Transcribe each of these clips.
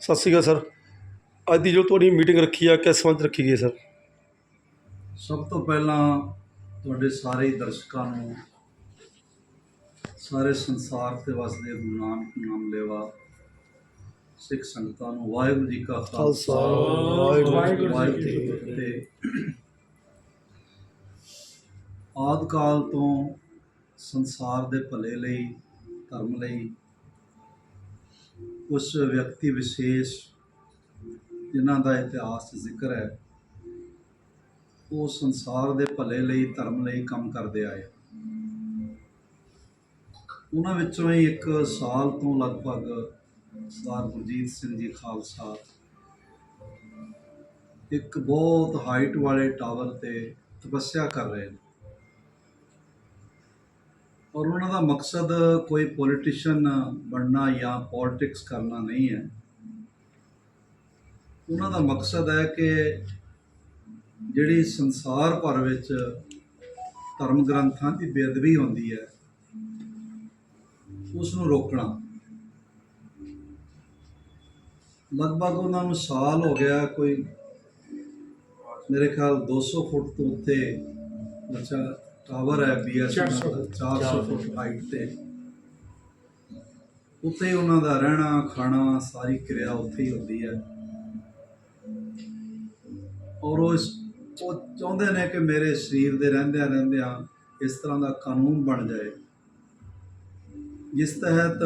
ਸਤਿ ਸ਼੍ਰੀ ਅਕਾਲ ਸਰ। ਅੱਜ ਦੀ ਜੋ ਤੁਹਾਡੀ ਮੀਟਿੰਗ ਰੱਖੀ ਆ ਕਿਸ ਸੰਬੰਧ 'ਚ ਰੱਖੀ ਗਈ ਹੈ ਸਰ? ਸਭ ਤੋਂ ਪਹਿਲਾਂ ਤੁਹਾਡੇ ਸਾਰੇ ਦਰਸ਼ਕਾਂ ਨੂੰ ਸਾਰੇ ਸੰਸਾਰ ਤੇ ਵਸਦੇ ਗੁਰੂ ਨਾਨਕ ਨਾਮ ਲੈਵਾ ਸਿੱਖ ਸੰਗਤਾਂ ਨੂੰ ਵਾਹਿਗੁਰੂ ਜੀ ਕਾ ਖਾਲਸਾ ਵਾਹਿਗੁਰੂ ਜੀ ਕੀ ਵਾਹਿਗੁਰੂ ਜੀ ਕੀ ਫਤਿਹ। ਆਦਿ ਕਾਲ ਤੋਂ ਸੰਸਾਰ ਦੇ ਭਲੇ ਲਈ ਧਰਮ ਲਈ ਉਸ ਵਿਅਕਤੀ ਵਿਸ਼ੇਸ਼ ਜਿਨ੍ਹਾਂ ਦਾ ਇਤਿਹਾਸ ਜ਼ਿਕਰ ਹੈ, ਉਹ ਸੰਸਾਰ ਦੇ ਭਲੇ ਲਈ, ਧਰਮ ਲਈ ਕੰਮ ਕਰਦੇ ਆਏ। ਉਹਨਾਂ ਵਿੱਚੋਂ ਹੀ ਇੱਕ ਸਾਲ ਤੋਂ ਲਗਭਗ ਸਰਦਾਰ ਗੁਰਜੀਤ ਸਿੰਘ ਜੀ ਖਾਲਸਾ, ਇੱਕ ਬਹੁਤ ਹਾਈਟ ਵਾਲੇ ਟਾਵਰ ਤੇ ਤਪੱਸਿਆ ਕਰ ਰਹੇ ਨੇ। ਔਰ ਉਹਨਾਂ ਦਾ ਮਕਸਦ ਕੋਈ ਪੋਲੀਟੀਸ਼ੀਅਨ ਬਣਨਾ ਜਾਂ ਪੋਲਿਟਿਕਸ ਕਰਨਾ ਨਹੀਂ ਹੈ। ਉਹਨਾਂ ਦਾ ਮਕਸਦ ਹੈ ਕਿ ਜਿਹੜੀ ਸੰਸਾਰ ਭਰ ਵਿੱਚ ਧਰਮ ਗ੍ਰੰਥਾਂ ਦੀ ਬੇਅਦਬੀ ਹੁੰਦੀ ਹੈ ਉਸ ਨੂੰ ਰੋਕਣਾ। ਲਗਭਗ ਉਹਨਾਂ ਨੂੰ ਸਾਲ ਹੋ ਗਿਆ ਕੋਈ ਮੇਰੇ ਖਿਆਲ 200 ਫੁੱਟ ਤੋਂ ਉੱਤੇ ਬੱਚਾ ਟਾਵਰ ਹੈ ਬੀਐਸਐਨਐਲ 400 ਫੁੱਟ। ਹਾਈਟ ਤੇ। ਉੱਥੇ ਹੀ ਉਹਨਾਂ ਦਾ ਰਹਿਣਾ ਖਾਣਾ ਸਾਰੀ ਕਿਰਿਆ ਉੱਥੇ ਹੀ ਹੁੰਦੀ ਹੈ। ਔਰ ਉਹ ਚਾਹੁੰਦੇ ਨੇ ਕਿ ਮੇਰੇ ਸਰੀਰ ਦੇ ਰਹਿੰਦਿਆਂ ਰਹਿੰਦਿਆਂ ਇਸ ਤਰ੍ਹਾਂ ਦਾ ਕਾਨੂੰਨ ਬਣ ਜਾਏ। ਜਿਸ ਤਹਿਤ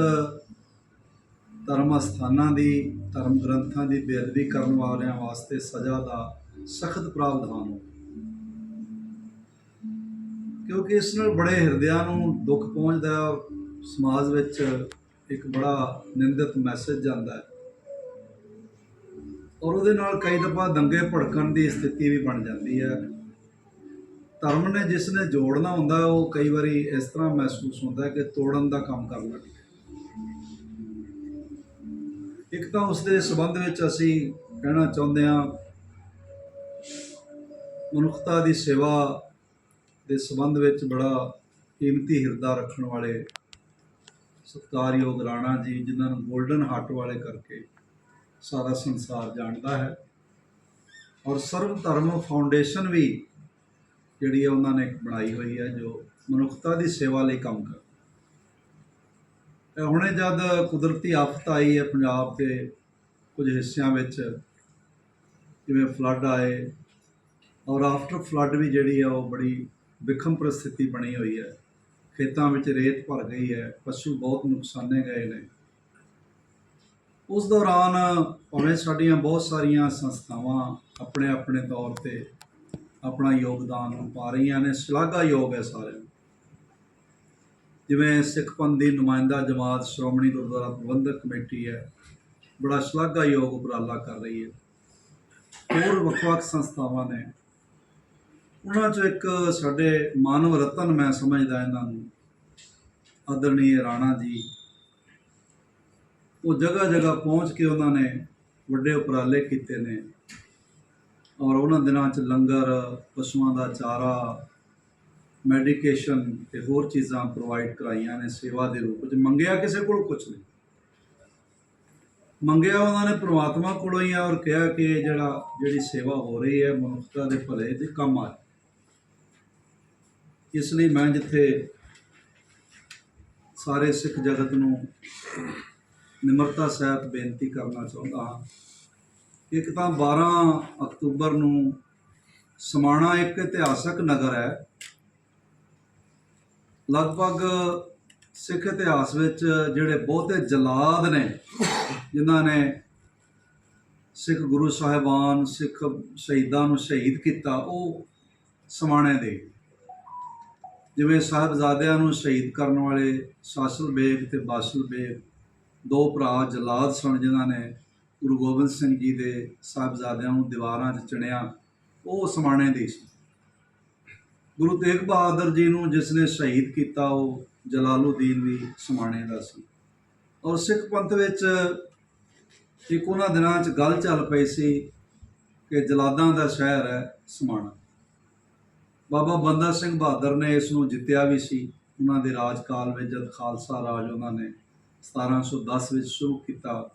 ਧਰਮ ਅਸਥਾਨਾਂ ਦੀ ਧਰਮ ਗ੍ਰੰਥਾਂ ਦੀ ਬੇਅਦਬੀ ਕਰਨ ਵਾਲਿਆਂ ਵਾਸਤੇ ਸਜ਼ਾ ਦਾ ਸਖਤ ਪ੍ਰਾਵਧਾਨ ਹੋ। ਕਿਉਂਕਿ ਇਸ ਨਾਲ ਬੜੇ ਹਿਰਦਿਆਂ ਨੂੰ ਦੁੱਖ ਪਹੁੰਚਦਾ ਸਮਾਜ ਵਿੱਚ ਇੱਕ ਬੜਾ ਨਿੰਦਿਤ ਮੈਸੇਜ ਜਾਂਦਾ ਹੈ। ਔਰ ਉਹਦੇ ਨਾਲ ਕਈ ਦਫਾ ਦੰਗੇ ਭੜਕਣ ਦੀ ਸਥਿਤੀ ਵੀ ਬਣ ਜਾਂਦੀ ਹੈ। ਧਰਮ ਨੇ ਜਿਸ ਨੇ ਜੋੜਨਾ ਹੁੰਦਾ ਉਹ ਕਈ ਵਾਰੀ ਇਸ ਤਰ੍ਹਾਂ ਮਹਿਸੂਸ ਹੁੰਦਾ ਕਿ ਤੋੜਨ ਦਾ ਕੰਮ ਕਰਨ ਲੱਗ। ਗਿਆ ਇੱਕ ਤਾਂ ਉਸ ਦੇ ਸਬੰਧ ਵਿੱਚ ਅਸੀਂ ਕਹਿਣਾ ਚਾਹੁੰਦੇ ਹਾਂ, ਮਨੁੱਖਤਾ ਦੀ ਸੇਵਾ ਦੇ ਸਬੰਧ ਵਿੱਚ ਬੜਾ ਕੀਮਤੀ ਹਿਰਦਾ ਰੱਖਣ ਵਾਲੇ ਸਤਿਕਾਰਯੋਗ ਰਾਣਾ ਜੀ, ਜਿਨ੍ਹਾਂ ਨੂੰ 골ਡਨ ਹਾਰਟ ਵਾਲੇ ਕਰਕੇ ਸਾਰਾ ਸੰਸਾਰ ਜਾਣਦਾ ਹੈ। ਔਰ ਸਰਵ ਧਰਮ ਫਾਊਂਡੇਸ਼ਨ ਵੀ ਜਿਹੜੀ ਹੈ ਉਹਨਾਂ ਨੇ ਇੱਕ ਬਣਾਈ ਹੋਈ ਹੈ, ਜੋ ਮਨੁੱਖਤਾ ਦੀ ਸੇਵਾ ਲਈ ਕੰਮ ਕਰ ਹੁਣੇ ਜਦ ਕੁਦਰਤੀ ਆਫਤ ਆਈ ਹੈ ਪੰਜਾਬ ਦੇ ਕੁਝ ਹਿੱਸਿਆਂ ਵਿੱਚ, ਜਿਵੇਂ ਫਲੱਡ ਆਏ, ਔਰ ਆਫਟਰ ਫਲੱਡ ਵੀ ਜਿਹੜੀ ਆ ਉਹ ਬੜੀ ਵਿਖਮ ਪ੍ਰਸਥਿਤੀ ਬਣੀ ਹੋਈ ਹੈ। ਖੇਤਾਂ ਵਿੱਚ ਰੇਤ ਭਰ ਗਈ ਹੈ। ਪਸ਼ੂ ਬਹੁਤ ਨੁਕਸਾਨੇ ਗਏ ਨੇ। ਉਸ ਦੌਰਾਨ ਭਾਵੇਂ ਸਾਡੀਆਂ ਬਹੁਤ ਸਾਰੀਆਂ ਸੰਸਥਾਵਾਂ ਆਪਣੇ ਆਪਣੇ ਤੌਰ ਤੇ ਆਪਣਾ ਯੋਗਦਾਨ ਪਾ ਰਹੀਆਂ ਨੇ, ਸ਼ਲਾਘਾਯੋਗ ਹੈ ਸਾਰੇ ਜਿਵੇਂ ਸਿੱਖ ਪੰਥ ਦੀ ਨੁਮਾਇੰਦਾ ਜਮਾਤ ਸ਼੍ਰੋਮਣੀ ਗੁਰਦੁਆਰਾ ਪ੍ਰਬੰਧਕ ਕਮੇਟੀ ਹੈ, ਬੜਾ ਸ਼ਲਾਘਾਯੋਗ ਉਪਰਾਲਾ ਕਰ ਰਹੀ ਹੈ। ਹੋਰ ਵੱਖ-ਵੱਖ ਸੰਸਥਾਵਾਂ ਨੇ ਉਹਨਾਂ 'ਚੋਂ ਇੱਕ ਸਾਡੇ ਮਾਨਵ ਰਤਨ ਮੈਂ ਸਮਝਦਾ ਇਹਨਾਂ ਨੂੰ। ਆਦਰਣੀ ਰਾਣਾ ਜੀ। ਉਹ ਜਗ੍ਹਾ ਜਗ੍ਹਾ ਪਹੁੰਚ ਕੇ ਉਹਨਾਂ ਨੇ ਵੱਡੇ ਉਪਰਾਲੇ ਕੀਤੇ ਨੇ। ਔਰ ਉਹਨਾਂ ਦਿਨਾਂ 'ਚ ਲੰਗਰ, ਪਸ਼ੂਆਂ ਦਾ ਚਾਰਾ ਮੈਡੀਕੇਸ਼ਨ ਤੇ ਹੋਰ ਚੀਜ਼ਾਂ ਪ੍ਰੋਵਾਈਡ ਕਰਾਈਆਂ ਨੇ, ਸੇਵਾ ਦੇ ਰੂਪ ਵਿੱਚ ਮੰਗਿਆ ਕਿਸੇ ਕੋਲ ਕੁਝ ਨਹੀਂ। ਮੰਗਿਆ ਉਹਨਾਂ ਨੇ ਪ੍ਰਮਾਤਮਾ ਕੋਲੋਂ ਹੀ ਆ ਔਰ ਕਿਹਾ ਕਿ ਇਹ ਜਿਹੜਾ, ਜਿਹੜੀ ਸੇਵਾ ਹੋ ਰਹੀ ਹੈ, ਮਨੁੱਖਤਾ ਦੇ ਭਲੇ ਦੇ ਕੰਮ ਆ। ਇਸ ਲਈ ਮੈਂ ਜਿੱਥੇ ਸਾਰੇ ਸਿੱਖ ਜਗਤ ਨੂੰ ਨਿਮਰਤਾ ਸਹਿਤ ਬੇਨਤੀ ਕਰਨਾ ਚਾਹੁੰਦਾ ਹਾਂ, ਇੱਕ ਤਾਂ 12 ਅਕਤੂਬਰ ਨੂੰ ਸਮਾਣਾ ਇੱਕ ਇਤਿਹਾਸਕ ਨਗਰ ਹੈ। ਲਗਭਗ ਸਿੱਖ ਇਤਿਹਾਸ ਵਿੱਚ ਜਿਹੜੇ ਬਹੁਤੇ ਜਲਾਦ ਨੇ, ਜਿਨ੍ਹਾਂ ਨੇ ਸਿੱਖ ਗੁਰੂ ਸਾਹਿਬਾਨ, ਸਿੱਖ ਸ਼ਹੀਦਾਂ ਨੂੰ ਸ਼ਹੀਦ ਕੀਤਾ, ਉਹ ਸਮਾਣੇ ਦੇ। ਜਿਵੇਂ ਸਾਹਿਬਜ਼ਾਦਿਆਂ ਨੂੰ ਸ਼ਹੀਦ ਕਰਨ ਵਾਲੇ ਸਾਸਲ ਬੇਗ ਤੇ ਬਾਸਲ ਬੇਗ, ਦੋ ਭਰਾ ਜਲਾਦ ਸਨ ਜਿਨ੍ਹਾਂ ਨੇ ਗੁਰੂ ਗੋਬਿੰਦ ਸਿੰਘ ਜੀ ਦੇ ਸਾਹਿਬਜ਼ਾਦਿਆਂ ਨੂੰ ਦੀਵਾਰਾਂ 'ਚ ਚਿਣਿਆ, ਉਹ ਸਮਾਣੇ ਦੇ ਸੀ। ਗੁਰੂ ਤੇਗ ਬਹਾਦਰ ਜੀ ਨੂੰ ਜਿਸ ਨੇ ਸ਼ਹੀਦ ਕੀਤਾ, ਉਹ ਜਲਾਲਉਦੀਨ ਵੀ ਸਮਾਣੇ ਦਾ ਸੀ। ਔਰ ਸਿੱਖ ਪੰਥ ਵਿੱਚ ਇੱਕ ਉਹਨਾਂ ਦਿਨਾਂ 'ਚ ਗੱਲ ਚੱਲ ਪਈ ਸੀ ਕਿ ਜਲਾਦਾਂ ਦਾ ਸ਼ਹਿਰ ਹੈ ਸਮਾਣਾ। ਬਾਬਾ ਬੰਦਾ ਸਿੰਘ ਬਹਾਦਰ ਨੇ ਇਸ ਨੂੰ ਜਿੱਤਿਆ ਵੀ ਸੀ। ਉਹਨਾਂ ਦੇ ਰਾਜ ਕਾਲ ਵਿੱਚ ਜਦ ਖਾਲਸਾ ਰਾਜ ਉਹਨਾਂ ਨੇ 1710 ਵਿੱਚ ਸ਼ੁਰੂ ਕੀਤਾ।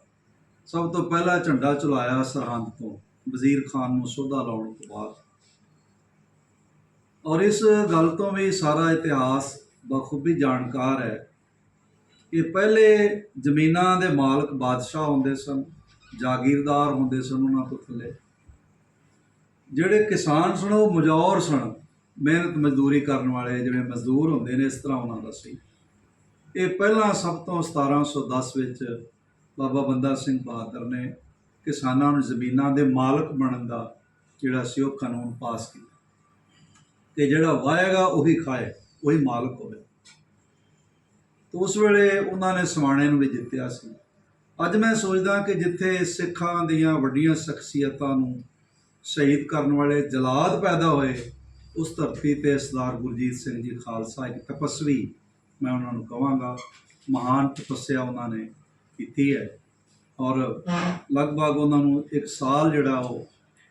ਸਭ ਤੋਂ ਪਹਿਲਾ ਝੰਡਾ ਚਲਾਇਆ ਸਰਹੰਦ ਤੋਂ, ਵਜ਼ੀਰ ਖਾਨ ਨੂੰ ਸੋਧਾ ਲਾਉਣ ਤੋਂ ਬਾਅਦ। ਔਰ ਇਸ ਗੱਲ ਤੋਂ ਵੀ ਸਾਰਾ ਇਤਿਹਾਸ ਬਖੂਬੀ ਜਾਣਕਾਰ ਹੈ ਕਿ ਪਹਿਲੇ ਜ਼ਮੀਨਾਂ ਦੇ ਮਾਲਕ ਬਾਦਸ਼ਾਹ ਹੁੰਦੇ ਸਨ, ਜਾਗੀਰਦਾਰ ਹੁੰਦੇ ਸਨ ਉਹਨਾਂ ਤੋਂ ਥੱਲੇ। ਜਿਹੜੇ ਕਿਸਾਨ ਸਨ ਉਹ ਮਜੌਰ ਸਨ। ਮਿਹਨਤ ਮਜ਼ਦੂਰੀ ਕਰਨ ਵਾਲੇ ਜਿਵੇਂ ਮਜ਼ਦੂਰ ਹੁੰਦੇ ਨੇ, ਇਸ ਤਰ੍ਹਾਂ ਉਹਨਾਂ ਦਾ ਸੀ। ਇਹ ਪਹਿਲਾਂ ਸਭ ਤੋਂ 1710 ਵਿੱਚ ਬਾਬਾ ਬੰਦਾ ਸਿੰਘ ਬਹਾਦਰ ਨੇ ਕਿਸਾਨਾਂ ਨੂੰ ਜ਼ਮੀਨਾਂ ਦੇ ਮਾਲਕ ਬਣਨ ਦਾ ਜਿਹੜਾ ਸੀ ਉਹ ਕਾਨੂੰਨ ਪਾਸ ਕੀਤਾ। ਕਿ ਜਿਹੜਾ ਵਾਹੇਗਾ ਉਹੀ ਖਾਏ, ਉਹੀ ਮਾਲਕ ਹੋਵੇ। ਤੇ ਉਸ ਵੇਲੇ ਉਹਨਾਂ ਨੇ ਸਮਾਣੇ ਨੂੰ ਵੀ ਜਿੱਤਿਆ ਸੀ। ਅੱਜ ਮੈਂ ਸੋਚਦਾ ਕਿ ਜਿੱਥੇ ਸਿੱਖਾਂ ਦੀਆਂ ਵੱਡੀਆਂ ਸ਼ਖਸੀਅਤਾਂ ਨੂੰ ਸ਼ਹੀਦ ਕਰਨ ਵਾਲੇ ਜਲਾਦ ਪੈਦਾ ਹੋਏ ਉਸ ਧਰਤੀ ਤੇ ਸਰਦਾਰ ਗੁਰਜੀਤ ਸਿੰਘ ਜੀ ਖਾਲਸਾ ਇੱਕ ਤਪਸਵੀ ਮੈਂ ਉਹਨਾਂ ਨੂੰ ਕਹਾਂਗਾ। ਮਹਾਨ ਤਪੱਸਿਆ ਉਹਨਾਂ ਨੇ ਕੀਤੀ ਹੈ। ਔਰ ਲਗਭਗ ਉਹਨਾਂ ਨੂੰ ਇੱਕ ਸਾਲ ਜਿਹੜਾ ਉਹ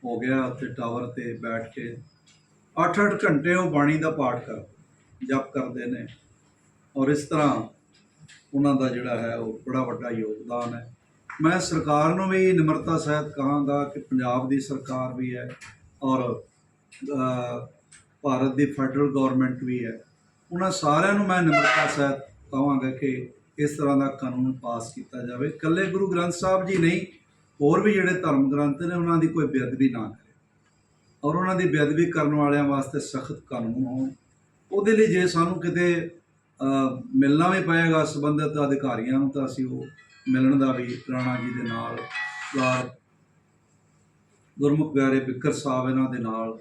ਹੋ ਗਿਆ ਉੱਥੇ ਟਾਵਰ ਤੇ ਬੈਠ ਕੇ। 8-8 ਘੰਟੇ ਉਹ ਬਾਣੀ ਦਾ ਪਾਠ ਕਰ, ਜਪ ਕਰਦੇ ਨੇ। ਔਰ ਇਸ ਤਰ੍ਹਾਂ ਉਹਨਾਂ ਦਾ ਜਿਹੜਾ ਹੈ ਉਹ ਬੜਾ ਵੱਡਾ ਯੋਗਦਾਨ ਹੈ। ਮੈਂ ਸਰਕਾਰ ਨੂੰ ਵੀ ਨਿਮਰਤਾ ਸਹਿਤ ਕਹਾਂਗਾ ਕਿ ਪੰਜਾਬ ਦੀ ਸਰਕਾਰ ਵੀ ਹੈ। ਔਰ ਭਾਰਤ ਦੀ ਫੈਡਰਲ ਗਵਰਨਮੈਂਟ ਵੀ ਹੈ। ਉਹਨਾਂ ਸਾਰਿਆਂ ਨੂੰ ਮੈਂ ਨਿਮਰਤਾ ਸਹਿਤ ਕਹਾਂਗਾ ਕਿ ਇਸ ਤਰ੍ਹਾਂ ਦਾ ਕਾਨੂੰਨ ਪਾਸ ਕੀਤਾ ਜਾਵੇ। ਇਕੱਲੇ ਗੁਰੂ ਗ੍ਰੰਥ ਸਾਹਿਬ ਜੀ ਨਹੀਂ, ਹੋਰ ਵੀ ਜਿਹੜੇ ਧਰਮ ਗ੍ਰੰਥ ਨੇ, ਉਹਨਾਂ ਦੀ ਕੋਈ ਬੇਅਦਬੀ ਨਾ ਕਰੇ। ਔਰ ਉਹਨਾਂ ਦੀ ਬੇਅਦਬੀ ਕਰਨ ਵਾਲਿਆਂ ਵਾਸਤੇ ਸਖਤ ਕਾਨੂੰਨ ਹੋਣ। ਉਹਦੇ ਲਈ ਜੇ ਸਾਨੂੰ ਕਿਤੇ ਮਿਲਣਾ ਵੀ ਪਏਗਾ, ਸੰਬੰਧਿਤ ਅਧਿਕਾਰੀਆਂ ਨੂੰ, ਤਾਂ ਅਸੀਂ ਉਹ ਮਿਲਣ ਦਾ ਵੀ ਰਾਣਾ ਜੀ ਦੇ ਨਾਲ ਗੁਰਮੁਖ ਪਿਆਰੇ ਬਿੱਕਰ ਸਾਹਿਬ ਇਹਨਾਂ ਦੇ ਨਾਲ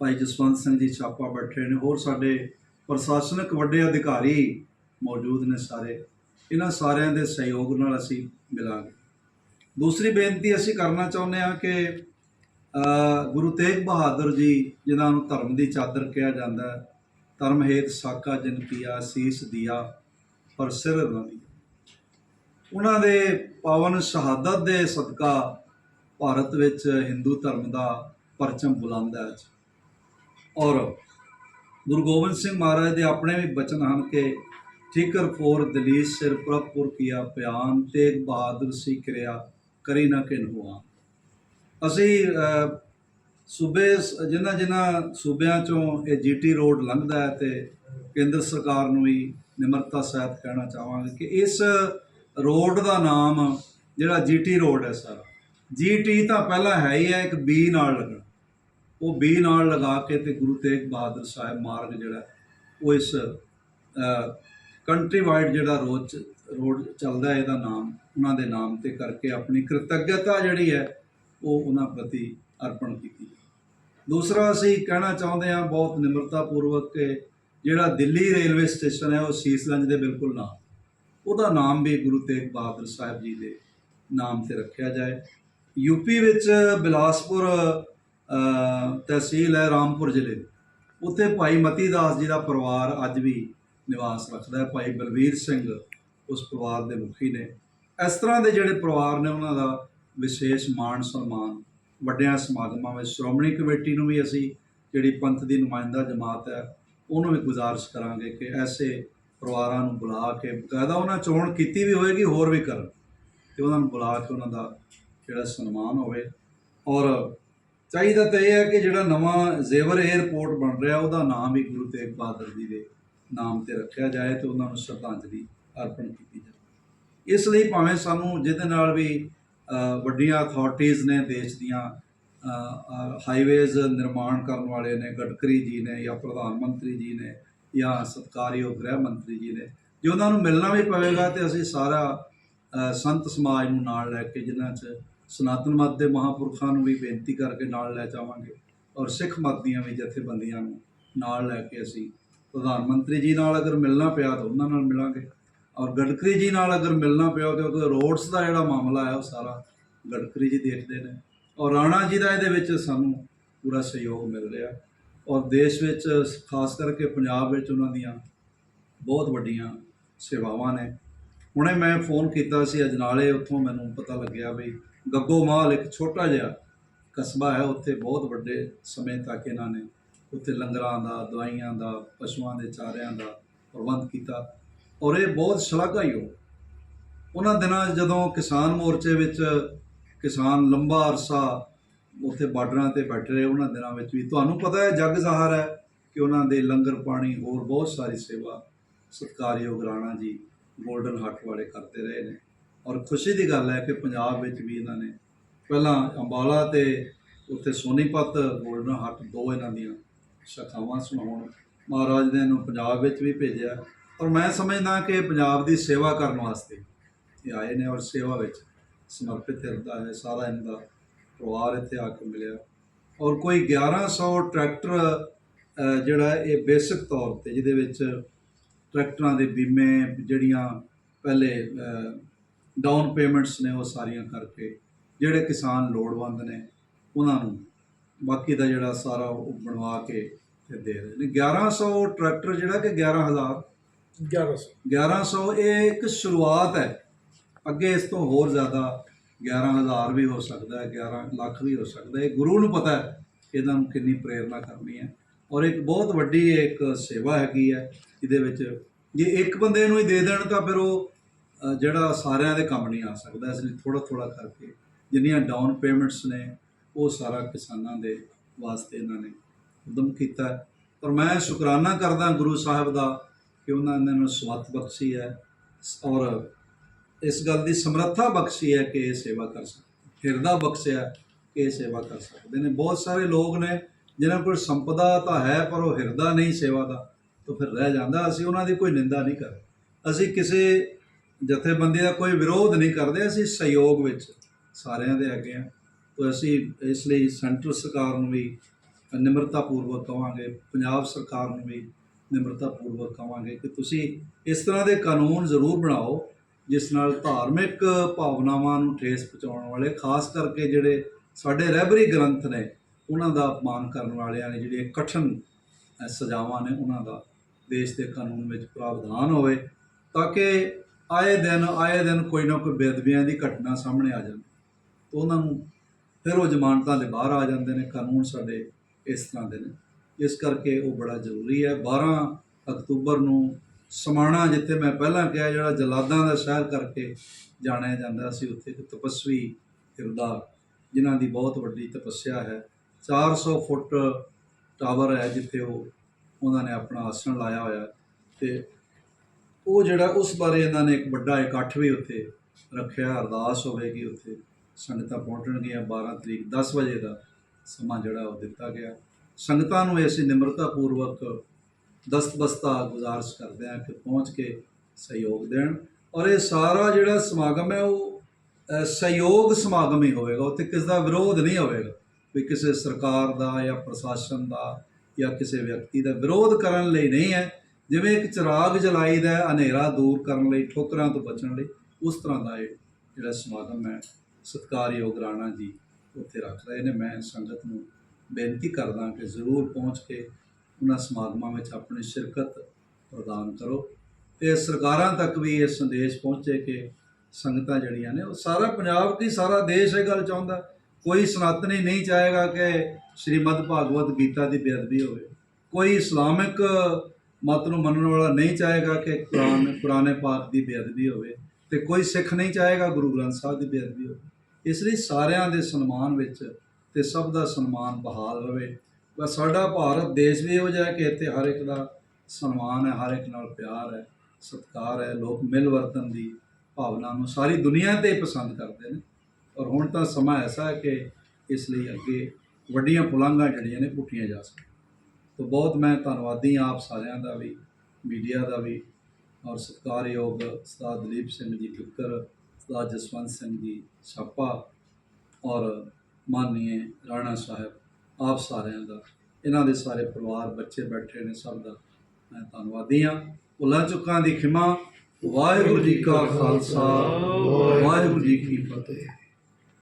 ਭਾਈ ਜਸਵੰਤ ਸਿੰਘ ਜੀ ਛਾਪਾ ਬੈਠੇ ਨੇ, ਹੋਰ ਸਾਡੇ ਪ੍ਰਸ਼ਾਸਨਿਕ ਵੱਡੇ ਅਧਿਕਾਰੀ ਮੌਜੂਦ ਨੇ ਸਾਰੇ। ਇਹਨਾਂ ਸਾਰਿਆਂ ਦੇ ਸਹਿਯੋਗ ਨਾਲ ਅਸੀਂ ਮਿਲਾਂਗੇ। ਦੂਸਰੀ ਬੇਨਤੀ ਅਸੀਂ ਕਰਨਾ ਚਾਹੁੰਦੇ ਹਾਂ ਕਿ ਗੁਰੂ ਤੇਗ ਬਹਾਦਰ ਜੀ, ਜਿਨ੍ਹਾਂ ਨੂੰ ਧਰਮ ਦੀ ਚਾਦਰ ਕਿਹਾ ਜਾਂਦਾ ਹੈ, ਧਰਮ ਹੇਤ ਸਾਕਾ ਜਨ ਕੀਆ, ਸੀਸ ਦਿਆ, ਪਰ ਸਿਰ ਨਾ ਉਹਨਾਂ ਦੇ ਪਾਵਨ ਸ਼ਹਾਦਤ ਦੇ ਸਦਕਾ ਭਾਰਤ ਵਿੱਚ ਹਿੰਦੂ ਧਰਮ ਦਾ ਪਰਚਮ ਬੁਲੰਦ ਹੈ ਔਰ ਗੁਰੂ ਗੋਬਿੰਦ ਸਿੰਘ ਮਹਾਰਾਜ ਦੇ ਆਪਣੇ ਵੀ ਬਚਨ ਹਨ ਕਿ ਠੀਕਰ ਫੋਰ ਦਲੀਸ ਸਿਰ ਪ੍ਰਭਪੁਰ ਕੀਆ ਪਿਆਨ, ਤੇਗ ਬਹਾਦਰ ਸੀ ਕਿਰਿਆ, ਕਰੀ ਨਾ ਕਿਨ ਹੁਆ। ਅਸੀਂ ਸੂਬੇ ਜਿਨ੍ਹਾਂ ਜਿਨ੍ਹਾਂ ਸੂਬਿਆਂ ਚੋਂ ਇਹ ਜੀਟੀ ਰੋਡ ਲੰਘਦਾ ਹੈ ਤੇ ਕੇਂਦਰ ਸਰਕਾਰ ਨੂੰ ਵੀ ਨਿਮਰਤਾ ਸਹਿਤ ਕਹਿਣਾ ਚਾਹਾਂਗੇ ਕਿ ਇਸ ਰੋਡ ਦਾ ਨਾਮ ਜਿਹੜਾ ਜੀਟੀ ਰੋਡ ਹੈ ਸਾਰਾ। ਜੀਟੀ ਤਾਂ ਪਹਿਲਾਂ ਹੈ ਹੀ ਹੈ, ਇੱਕ ਬੀ ਨਾਲ ਲੱਗਣਾ। ਉਹ ਬੀ ਨਾਲ ਲਗਾ ਕੇ ਤੇ ਗੁਰੂ ਤੇਗ ਬਹਾਦਰ ਸਾਹਿਬ ਮਾਰਗ ਜਿਹੜਾ, ਉਹ ਇਸ ਕੰਟਰੀ ਵਾਈਡ ਜਿਹੜਾ ਰੋਡ ਚ- ਰੋਡ ਚੱਲਦਾ ਹੈ ਇਹਦਾ ਨਾਮ, ਉਹਨਾਂ ਦੇ ਨਾਮ ਤੇ ਕਰਕੇ ਆਪਣੀ ਕ੍ਰਿਤੱਗਤਾ ਜਿਹੜੀ ਹੈ, ਉਹ ਉਹਨਾਂ ਪ੍ਰਤੀ ਅਰਪਣ ਕੀਤੀ ਦੂਸਰਾ ਅਸੀਂ ਕਹਿਣਾ ਚਾਹੁੰਦੇ ਹਾਂ, ਬਹੁਤ ਨਿਮਰਤਾ ਪੂਰਵਕ ਕਿ ਜਿਹੜਾ ਦਿੱਲੀ ਰੇਲਵੇ ਸਟੇਸ਼ਨ ਹੈ, ਉਹ ਸੀਸਗੰਜ ਦੇ ਬਿਲਕੁਲ ਨਾਲ। ਉਹਦਾ ਨਾਮ ਵੀ ਗੁਰੂ ਤੇਗ ਬਹਾਦਰ ਸਾਹਿਬ ਜੀ ਦੇ ਨਾਮ ਤੇ ਰੱਖਿਆ ਜਾਏ। ਯੂਪੀ ਵਿੱਚ ਬਿਲਾਸਪੁਰ ਤਹਿਸੀਲ ਹੈ ਰਾਮਪੁਰ ਜ਼ਿਲ੍ਹੇ। ਉੱਥੇ ਭਾਈ ਮਤੀ ਦਾਸ ਜੀ ਦਾ ਪਰਿਵਾਰ ਅੱਜ ਵੀ ਨਿਵਾਸ ਰੱਖਦਾ ਹੈ। ਭਾਈ ਬਲਵੀਰ ਸਿੰਘ ਉਸ ਪਰਿਵਾਰ ਦੇ ਮੁਖੀ ਨੇ। ਇਸ ਤਰ੍ਹਾਂ ਦੇ ਜਿਹੜੇ ਪਰਿਵਾਰ ਨੇ, ਉਹਨਾਂ ਦਾ ਵਿਸ਼ੇਸ਼ ਮਾਣ ਸਨਮਾਨ ਵੱਡਿਆਂ ਸਮਾਗਮਾਂ ਵਿੱਚ, ਸ਼੍ਰੋਮਣੀ ਕਮੇਟੀ ਨੂੰ ਵੀ ਅਸੀਂ ਜਿਹੜੀ ਪੰਥ ਦੀ ਨੁਮਾਇੰਦਾ ਜਮਾਤ ਹੈ, ਉਹਨੂੰ ਵੀ ਗੁਜ਼ਾਰਿਸ਼ ਕਰਾਂਗੇ ਕਿ ਐਸੇ ਪਰਿਵਾਰਾਂ ਨੂੰ ਬੁਲਾ ਕੇ, ਬਕਾਇਦਾ ਉਹਨਾਂ ਚੋਣ ਕੀਤੀ ਵੀ ਹੋਏਗੀ, ਹੋਰ ਵੀ ਕਰਨ। ਤੇ ਉਹਨਾਂ ਨੂੰ ਬੁਲਾ ਕੇ ਉਹਨਾਂ ਦਾ ਜਿਹੜਾ ਸਨਮਾਨ ਹੋਵੇ। ਔਰ ਚਾਹੀਦਾ ਤਾਂ ਇਹ ਹੈ ਕਿ ਜਿਹੜਾ ਨਵਾਂ ਜ਼ੇਵਰ 에ਅਰਪੋਰਟ ਬਣ ਰਿਹਾ, ਉਹਦਾ ਨਾਮ ਵੀ ਗੁਰੂ ਤੇਗ ਬਹਾਦਰ ਜੀ ਦੇ ਨਾਮ ਤੇ ਰੱਖਿਆ ਜਾਏ ਤੇ ਉਹਨਾਂ ਨੂੰ ਸ਼ਰਧਾਂਜਲੀ ਅਰਪਣ ਕੀਤੀ ਜਾਵੇ। ਇਸ ਲਈ ਭਾਵੇਂ ਸਾਨੂੰ ਜਿਹਦੇ ਨਾਲ ਵੀ ਵੱਡੀਆਂ ਅਥਾਰਟੀਆਂ ਨੇ ਦੇਸ਼ ਦੀਆਂ ਹਾਈਵੇਜ਼ ਨਿਰਮਾਣ ਕਰਨ ਵਾਲੇ ਨੇ, ਗਡਕਰੀ ਜੀ ਨੇ ਜਾਂ ਪ੍ਰਧਾਨ ਮੰਤਰੀ ਜੀ ਨੇ ਜਾਂ ਸਤਕਾਰਯੋਗ ਗ੍ਰਹਿ ਮੰਤਰੀ ਜੀ ਨੇ, ਜੇ ਉਹਨਾਂ ਨੂੰ ਮਿਲਣਾ ਵੀ ਪਵੇਗਾ ਤੇ ਅਸੀਂ ਸਾਰਾ ਸੰਤ ਸਮਾਜ ਨੂੰ ਨਾਲ ਲੈ ਕੇ ਜਿਨ੍ਹਾਂ 'ਚ ਸਨਾਤਨ ਮਤ ਦੇ ਮਹਾਂਪੁਰਖਾਂ ਨੂੰ ਵੀ ਬੇਨਤੀ ਕਰਕੇ ਨਾਲ ਲੈ ਜਾਵਾਂਗੇ ਔਰ ਸਿੱਖ ਮਤ ਦੀਆਂ ਵੀ ਜਥੇਬੰਦੀਆਂ ਨੂੰ ਨਾਲ ਲੈ ਕੇ ਅਸੀਂ ਪ੍ਰਧਾਨ ਮੰਤਰੀ ਜੀ ਨਾਲ ਅਗਰ ਮਿਲਣਾ ਪਿਆ ਤਾਂ ਉਹਨਾਂ ਨਾਲ ਮਿਲਾਂਗੇ ਔਰ ਗਡਕਰੀ ਜੀ ਨਾਲ ਅਗਰ ਮਿਲਣਾ ਪਿਆ ਕਿਉਂਕਿ ਰੋਡਸ ਦਾ ਜਿਹੜਾ ਮਾਮਲਾ ਹੈ ਉਹ ਸਾਰਾ ਗਡਕਰੀ ਜੀ ਦੇਖਦੇ ਨੇ ਔਰ ਰਾਣਾ ਜੀ ਦਾ ਇਹਦੇ ਵਿੱਚ ਸਾਨੂੰ ਪੂਰਾ ਸਹਿਯੋਗ ਮਿਲ ਰਿਹਾ ਔਰ ਦੇਸ਼ ਵਿੱਚ, ਖਾਸ ਕਰਕੇ ਪੰਜਾਬ ਵਿੱਚ ਉਹਨਾਂ ਦੀਆਂ ਬਹੁਤ ਵੱਡੀਆਂ ਸੇਵਾਵਾਂ ਨੇ। ਹੁਣੇ ਮੈਂ ਫੋਨ ਕੀਤਾ ਸੀ ਅਜਨਾਲੇ ਉੱਥੋਂ ਮੈਨੂੰ ਪਤਾ ਲੱਗਿਆ ਵੀ ਗੱਗੋ ਮਾਲ ਇੱਕ ਛੋਟਾ ਜਿਹਾ ਕਸਬਾ ਹੈ, ਉੱਥੇ ਬਹੁਤ ਵੱਡੇ ਸਮੇਂ ਤੱਕ ਇਹਨਾਂ ਨੇ ਉੱਥੇ ਲੰਗਰਾਂ ਦਾ, ਦਵਾਈਆਂ ਦਾ, ਪਸ਼ੂਆਂ ਦੇ ਚਾਰਿਆਂ ਦਾ ਪ੍ਰਬੰਧ ਕੀਤਾ ਔਰ ਇਹ ਬਹੁਤ ਸ਼ਲਾਘਾਯੋਗ ਉਹਨਾਂ ਦਿਨਾਂ ਜਦੋਂ ਕਿਸਾਨ ਮੋਰਚੇ ਵਿੱਚ ਕਿਸਾਨ ਲੰਬਾ ਅਰਸਾ ਉੱਥੇ ਬਾਰਡਰਾਂ ਤੇ ਬੈਠੇ ਰਹੇ, ਉਹਨਾਂ ਦਿਨਾਂ ਵਿੱਚ ਵੀ ਤੁਹਾਨੂੰ ਪਤਾ ਹੈ, ਜੱਗ ਜ਼ਾਹਰ ਹੈ ਕਿ ਉਹਨਾਂ ਦੇ ਲੰਗਰ ਪਾਣੀ ਹੋਰ ਬਹੁਤ ਸਾਰੀ ਸੇਵਾ ਸਤਿਕਾਰਯੋਗ ਰਾਣਾ ਜੀ ਗੋਲਡਨ ਹੱਟ ਵਾਲੇ ਕਰਦੇ ਰਹੇ ਨੇ। ਔਰ ਖੁਸ਼ੀ ਦੀ ਗੱਲ ਹੈ ਕਿ ਪੰਜਾਬ ਵਿੱਚ ਵੀ ਇਹਨਾਂ ਨੇ ਪਹਿਲਾਂ ਅੰਬਾਲਾ ਤੇ ਉੱਥੇ ਸੋਨੀਪਤ ਗੋਲਡਨ ਹੱਟ ਦੋ ਇਹਨਾਂ ਦੀਆਂ ਸ਼ਾਖਾਵਾਂ ਸੁਣਾਉਣ ਮਹਾਰਾਜ ਨੇ ਇਹਨੂੰ ਪੰਜਾਬ ਵਿੱਚ ਵੀ ਭੇਜਿਆ। ਔਰ ਮੈਂ ਸਮਝਦਾ ਕਿ ਪੰਜਾਬ ਦੀ ਸੇਵਾ ਕਰਨ ਵਾਸਤੇ ਇਹ ਆਏ ਨੇ ਔਰ ਸੇਵਾ ਵਿੱਚ ਸਮਰਪਿਤ ਹਿਰਦਾ ਹੈ, ਸਾਰਾ ਇਹਨਾਂ ਦਾ ਪਰਿਵਾਰ ਇੱਥੇ ਆ ਕੇ ਮਿਲਿਆ। ਔਰ ਕੋਈ 1100 ਟਰੈਕਟਰ ਜਿਹੜਾ ਇਹ ਬੇਸਿਕ ਤੌਰ ਤੇ ਜਿਹਦੇ ਵਿੱਚ ਟਰੈਕਟਰਾਂ ਦੇ ਬੀਮੇ ਜਿਹੜੀਆਂ ਪਹਿਲੇ ਡਾਊਨ ਪੇਮੈਂਟਸ ਨੇ ਉਹ ਸਾਰੀਆਂ ਕਰਕੇ ਜਿਹੜੇ ਕਿਸਾਨ ਲੋੜਵੰਦ ਨੇ ਉਹਨਾਂ ਨੂੰ ਬਾਕੀ ਦਾ ਜਿਹੜਾ ਸਾਰਾ ਉਹ ਬਣਵਾ ਕੇ ਤੇ ਦੇ ਰਹੇ ਨੇ। 1100 ਟਰੈਕਟਰ ਜਿਹੜਾ ਕਿ 11000 1100 1100 ਇਹ ਇੱਕ ਸ਼ੁਰੂਆਤ ਹੈ। ਅੱਗੇ ਇਸ ਤੋਂ ਹੋਰ ਜ਼ਿਆਦਾ 11000 ਵੀ ਹੋ ਸਕਦਾ ਹੈ 11 ਲੱਖ ਵੀ ਹੋ ਸਕਦਾ ਹੈ। ਗੁਰੂ ਨੂੰ ਪਤਾ ਹੈ ਇਹਨਾਂ ਨੂੰ ਕਿੰਨੀ ਪ੍ਰੇਰਣਾ ਕਰਨੀ ਹੈ। ਔਰ ਇੱਕ ਬਹੁਤ ਵੱਡੀ ਇੱਕ ਸੇਵਾ ਹੈਗੀ ਹੈ ਇਹਦੇ ਵਿੱਚ ਜੇ ਇੱਕ ਬੰਦੇ ਨੂੰ ਹੀ ਦੇ ਦੇਣ ਤਾਂ ਫਿਰ ਉਹ ਜਿਹੜਾ ਸਾਰਿਆਂ ਦੇ ਕੰਮ ਨਹੀਂ ਆ ਸਕਦਾ, ਇਸ ਲਈ ਥੋੜਾ ਥੋੜਾ ਕਰਕੇ ਜਿੰਨੀਆਂ ਡਾਊਨ ਪੇਮੈਂਟਸ ਨੇ, ਉਹ ਸਾਰਾ ਕਿਸਾਨਾਂ ਦੇ ਵਾਸਤੇ ਇਹਨਾਂ ਨੇ ਉਦਮ ਕੀਤਾ ਹੈ। ਔਰ ਮੈਂ ਸ਼ੁਕਰਾਨਾ ਕਰਦਾ ਗੁਰੂ ਸਾਹਿਬ ਦਾ ਕਿ ਉਹਨਾਂ ਨੇ ਮੈਨੂੰ ਸਵੱਤ ਬਖਸ਼ੀ ਹੈ ਔਰ ਇਸ ਗੱਲ ਦੀ ਸਮਰੱਥਾ ਬਖਸ਼ੀ ਹੈ ਕਿ ਇਹ ਸੇਵਾ ਕਰ ਸਕਦੇ ਹਿਰਦਾ ਬਖਸ਼ਿਆ ਕਿ ਇਹ ਸੇਵਾ ਕਰ ਸਕਦੇ ਨੇ। ਬਹੁਤ ਸਾਰੇ ਲੋਕ ਨੇ ਜਿਨ੍ਹਾਂ ਕੋਲ ਸੰਪਦਾ ਤਾਂ ਹੈ, ਪਰ ਉਹ ਹਿਰਦਾ ਨਹੀਂ ਸੇਵਾ ਦਾ, ਤਾਂ ਫਿਰ ਰਹਿ ਜਾਂਦਾ। ਅਸੀਂ ਉਹਨਾਂ ਦੀ ਕੋਈ ਨਿੰਦਾ ਨਹੀਂ ਕਰਦੇ। ਅਸੀਂ ਕਿਸੇ ਜਥੇਬੰਦੀ ਦਾ ਕੋਈ ਵਿਰੋਧ ਨਹੀਂ ਕਰਦੇ ਅਸੀਂ ਸਹਿਯੋਗ ਵਿੱਚ ਸਾਰਿਆਂ ਦੇ ਅੱਗੇ ਆ ਤਾਂ ਅਸੀਂ ਇਸ ਲਈ ਸੈਂਟਰ ਸਰਕਾਰ ਨੂੰ ਵੀ ਨਿਮਰਤਾ ਪੂਰਵਕ ਕਵਾਂਗੇ, ਪੰਜਾਬ ਸਰਕਾਰ ਨੂੰ ਵੀ ਨਿਮਰਤਾ ਪੂਰਵਕ ਕਵਾਂਗੇ ਕਿ ਤੁਸੀਂ ਇਸ ਤਰ੍ਹਾਂ ਦੇ ਕਾਨੂੰਨ ਜ਼ਰੂਰ ਬਣਾਓ, ਜਿਸ ਨਾਲ ਧਾਰਮਿਕ ਭਾਵਨਾਵਾਂ ਨੂੰ ਠੇਸ ਪਹੁੰਚਾਉਣ ਵਾਲੇ, ਖਾਸ ਕਰਕੇ ਜਿਹੜੇ ਸਾਡੇ ਰਹਿਬਰੀ ਗ੍ਰੰਥ ਨੇ, ਉਹਨਾਂ ਦਾ ਅਪਮਾਨ ਕਰਨ ਵਾਲਿਆਂ ਨੇ, ਜਿਹੜੀਆਂ ਕਠਨ ਸਜ਼ਾਵਾਂ ਨੇ ਉਹਨਾਂ ਦਾ, ਦੇਸ਼ ਦੇ ਕਾਨੂੰਨ ਵਿੱਚ ਪ੍ਰਾਵਧਾਨ ਹੋਵੇ, ਤਾਂ ਕਿ ਆਏ ਦਿਨ ਆਏ ਦਿਨ ਕੋਈ ਨਾ ਕੋਈ ਬੇਅਦਬੀਆਂ ਦੀ ਘਟਨਾ ਸਾਹਮਣੇ ਆ ਜਾਵੇ ਤਾਂ ਉਹਨਾਂ ਨੂੰ ਫਿਰ ਉਹ ਜ਼ਮਾਨਤਾਂ ਦੇ ਬਾਹਰ ਆ ਜਾਂਦੇ ਨੇ, ਕਾਨੂੰਨ ਸਾਡੇ ਇਸ ਤਰ੍ਹਾਂ ਦੇ ਨੇ। ਇਸ ਕਰਕੇ ਉਹ ਬੜਾ ਜ਼ਰੂਰੀ ਹੈ। 12 ਅਕਤੂਬਰ ਨੂੰ ਸਮਾਣਾ, ਜਿੱਥੇ ਮੈਂ ਪਹਿਲਾਂ ਕਿਹਾ, ਜਿਹੜਾ ਜਲਾਦਾਂ ਦਾ ਸ਼ਹਿਰ ਕਰਕੇ ਜਾਣਿਆ ਜਾਂਦਾ ਸੀ ਉੱਥੇ ਇੱਕ ਤਪਸਵੀ ਕਿਰਦਾਰ, ਜਿਨ੍ਹਾਂ ਦੀ ਬਹੁਤ ਵੱਡੀ ਤਪੱਸਿਆ ਹੈ। 400 ਫੁੱਟ ਟਾਵਰ ਹੈ, ਜਿੱਥੇ ਉਹ, ਉਹਨਾਂ ਨੇ ਆਪਣਾ ਆਸਣ ਲਾਇਆ ਹੋਇਆ ਤੇ ਉਹ ਜਿਹੜਾ ਉਸ ਬਾਰੇ ਇਹਨਾਂ ਨੇ ਇੱਕ ਵੱਡਾ ਇਕੱਠ ਵੀ ਉੱਥੇ ਰੱਖਿਆ, ਅਰਦਾਸ ਹੋਵੇਗੀ ਉੱਥੇ। ਸੰਗਤਾਂ ਪਹੁੰਚਣਗੀਆਂ 12 ਤਰੀਕ 10 ਵਜੇ ਦਾ ਸਮਾਂ ਜਿਹੜਾ ਉਹ ਦਿੱਤਾ ਗਿਆ। ਸੰਗਤਾਂ ਨੂੰ ਅਸੀਂ ਨਿਮਰਤਾ ਪੂਰਵਕ ਦਸਤਬਸਤਾ ਗੁਜ਼ਾਰਿਸ਼ ਕਰਦੇ ਹਾਂ ਕਿ ਪਹੁੰਚ ਕੇ ਸਹਿਯੋਗ ਦੇਣ। ਔਰ ਇਹ ਸਾਰਾ ਜਿਹੜਾ ਸਮਾਗਮ ਹੈ, ਉਹ ਸਹਿਯੋਗ ਸਮਾਗਮ ਹੀ ਹੋਵੇਗਾ। ਉੱਥੇ ਕਿਸ ਦਾ ਵਿਰੋਧ ਨਹੀਂ ਹੋਵੇਗਾ। ਵੀ ਕਿਸੇ ਸਰਕਾਰ ਦਾ ਜਾਂ ਪ੍ਰਸ਼ਾਸਨ ਦਾ ਜਾਂ ਕਿਸੇ ਵਿਅਕਤੀ ਦਾ ਵਿਰੋਧ ਕਰਨ ਲਈ ਨਹੀਂ ਹੈ। ਜਿਵੇਂ ਇੱਕ ਚਿਰਾਗ ਜਲਾਈਦਾ ਹੈ, ਹਨੇਰਾ ਦੂਰ ਕਰਨ ਲਈ, ਠੋਕਰਾਂ ਤੋਂ ਬਚਣ ਲਈ, ਉਸ ਤਰ੍ਹਾਂ ਦਾ ਇਹ ਜਿਹੜਾ ਸਮਾਗਮ ਹੈ, ਸਤਿਕਾਰਯੋਗ ਰਾਣਾ ਜੀ ਉੱਥੇ ਰੱਖ ਰਹੇ ਨੇ। ਮੈਂ ਸੰਗਤ ਨੂੰ ਬੇਨਤੀ ਕਰਦਾ ਕਿ ਜ਼ਰੂਰ ਪਹੁੰਚ ਕੇ ਉਹਨਾਂ ਸਮਾਗਮਾਂ ਵਿੱਚ ਆਪਣੀ ਸ਼ਿਰਕਤ ਪ੍ਰਦਾਨ ਕਰੋ ਤੇ ਸਰਕਾਰਾਂ ਤੱਕ ਵੀ ਇਹ ਸੰਦੇਸ਼ ਪਹੁੰਚੇ ਕਿ ਸੰਗਤਾਂ ਜਿਹੜੀਆਂ ਨੇ, ਉਹ ਸਾਰਾ ਪੰਜਾਬ ਕੀ ਸਾਰਾ ਦੇਸ਼ ਇਹ ਗੱਲ ਚਾਹੁੰਦਾ, ਕੋਈ ਸਨਾਤਨੀ ਨਹੀਂ ਚਾਹੇਗਾ ਕਿ ਸ਼੍ਰੀਮਦ ਭਾਗਵਤ ਗੀਤਾ ਦੀ ਬੇਅਦਬੀ ਹੋਵੇ। ਕੋਈ ਇਸਲਾਮਿਕ ਮਤ ਨੂੰ ਮੰਨਣ ਵਾਲਾ ਨਹੀਂ ਚਾਹੇਗਾ ਕਿ ਕੁਰਾਨ, ਕੁਰਾਨੇ ਪਾਕ ਦੀ ਬੇਅਦਬੀ ਹੋਵੇ ਤੇ ਕੋਈ ਸਿੱਖ ਨਹੀਂ ਚਾਹੇਗਾ ਗੁਰੂ ਗ੍ਰੰਥ ਸਾਹਿਬ ਦੀ ਬੇਅਦਬੀ ਹੋਵੇ। ਇਸ ਲਈ ਸਾਰਿਆਂ ਦੇ ਸਨਮਾਨ ਵਿੱਚ ਤੇ ਸਭ ਦਾ ਸਨਮਾਨ ਬਹਾਲ ਰਵੇ। ਬਸ ਸਾਡਾ ਭਾਰਤ ਦੇਸ਼ ਵੀ ਇਹੋ ਜਿਹਾ ਹੈ ਕਿ ਇੱਥੇ ਹਰ ਇੱਕ ਦਾ ਸਨਮਾਨ ਹੈ, ਹਰ ਇੱਕ ਨਾਲ ਪਿਆਰ ਹੈ, ਸਤਿਕਾਰ ਹੈ, ਲੋਕ ਮਿਲ ਵਰਤਨ ਦੀ ਭਾਵਨਾ ਨੂੰ ਸਾਰੀ ਦੁਨੀਆ ਤੇ ਹੀ ਪਸੰਦ ਕਰਦੇ ਨੇ। ਔਰ ਹੁਣ ਤਾਂ ਸਮਾਂ ਐਸਾ ਹੈ ਕਿ ਇਸ ਲਈ ਅੱਗੇ ਵੱਡੀਆਂ ਪੁਲਾਂਘਾਂ ਜਿਹੜੀਆਂ ਨੇ ਪੁੱਟੀਆਂ ਜਾ ਸਕਣ ਤੋਂ ਬਹੁਤ ਮੈਂ ਧੰਨਵਾਦੀ ਹਾਂ ਆਪ ਸਾਰਿਆਂ ਦਾ ਵੀ, ਮੀਡੀਆ ਦਾ ਵੀ ਔਰ ਸਤਿਕਾਰਯੋਗ ਸਰਦਾਰ ਦਲੀਪ ਸਿੰਘ ਜੀ ਕਿੱਕਰ ਸਰਦਾਰ ਜਸਵੰਤ ਸਿੰਘ ਜੀ ਛਾਪਾ ਔਰ ਮਾਨਨੀਏ ਰਾਣਾ ਸਾਹਿਬ, ਆਪ ਸਾਰਿਆਂ ਦਾ, ਇਹਨਾਂ ਦੇ ਸਾਰੇ ਪਰਿਵਾਰ, ਬੱਚੇ ਬੈਠੇ ਨੇ ਸਭ ਦਾ ਮੈਂ ਧੰਨਵਾਦੀ ਹਾਂ। ਭੁੱਲਾਂ ਚੁੱਕਾਂ ਦੀ ਖਿਮਾ, ਵਾਹਿਗੁਰੂ ਜੀ ਕਾ ਖਾਲਸਾ, ਵਾਹਿਗੁਰੂ ਜੀ ਕੀ ਫਤਿਹ।